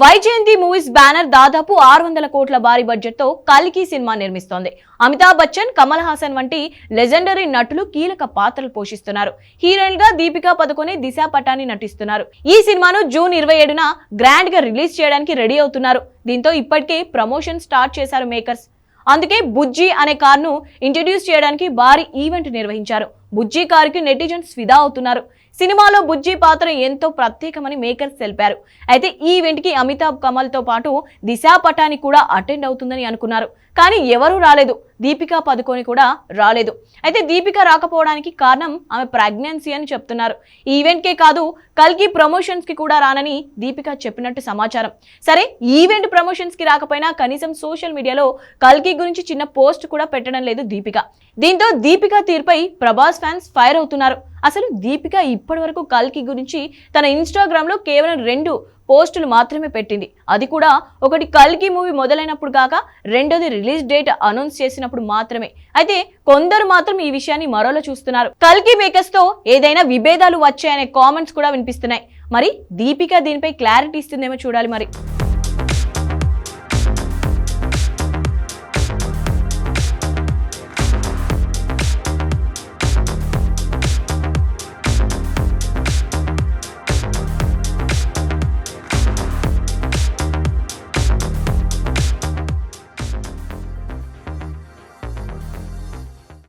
Vyjayanthi movies banner దాదాపు ఆరు వందల కోట్ల భారీ బడ్జెట్తో కల్కి సినిమా నిర్మిస్తోంది. అమితాబ్ బచ్చన్ కమల్ హాసన్ వంటి లెజెండరీ నటులు కీలక పాత్రలు పోషిస్తున్నారు. హీరోయిన్గా దీపికా పదుకొని దిశా పటాని నటిస్తున్నారు. ఈ సినిమాను జూన్ ఇరవై ఏడున గ్రాండ్గా రిలీజ్ చేయడానికి రెడీ అవుతున్నారు. దీంతో ఇప్పటికే ప్రమోషన్ స్టార్ట్ చేశారు మేకర్స్. అందుకే బుజ్జి అనే కార్ను ఇంట్రడ్యూస్ చేయడానికి భారీ ఈవెంట్ నిర్వహించారు. బుజ్జి కారుకి నెటిజన్స్ ఫిదా అవుతున్నారు. సినిమాలో బుజ్జి పాత్ర ఎంతో ప్రత్యేకమని మేకర్స్ తెలిపారు. అయితే ఈ ఈవెంట్కి అమితాబ్ కమల్తో పాటు దిశా పటాని కూడా అటెండ్ అవుతుందని అనుకున్నారు. కానీ ఎవరూ రాలేదు. దీపికా పదుకొని కూడా రాలేదు. అయితే దీపిక రాకపోవడానికి కారణం ఆమె ప్రెగ్నెన్సీ అని చెప్తున్నారు. ఈ ఈవెంట్కే కాదు కల్కి ప్రమోషన్స్కి కూడా రానని దీపిక చెప్పినట్టు సమాచారం. సరే ఈవెంట్ ప్రమోషన్స్కి రాకపోయినా కనీసం సోషల్ మీడియాలో కల్కి గురించి చిన్న పోస్ట్ కూడా పెట్టడం లేదు దీపిక. దీంతో దీపిక తీరుపై ప్రభాస్ ఫ్యాన్స్ ఫైర్ అవుతున్నారు. అసలు దీపిక ఇప్పటి వరకు కల్కి గురించి తన ఇన్స్టాగ్రామ్లో కేవలం రెండు పోస్టులు మాత్రమే పెట్టింది. అది కూడా ఒకటి కల్కి మూవీ మొదలైనప్పుడు కాక రెండోది రిలీజ్ డేట్ అనౌన్స్ చేసినప్పుడు మాత్రమే. అయితే కొందరు మాత్రం ఈ విషయాన్ని మరోలా చూస్తున్నారు. కల్కి మేకర్స్తో ఏదైనా విభేదాలు వచ్చాయనే కామెంట్స్ కూడా వినిపిస్తున్నాయి. మరి దీపిక దీనిపై క్లారిటీ ఇస్తుందేమో చూడాలి మరి.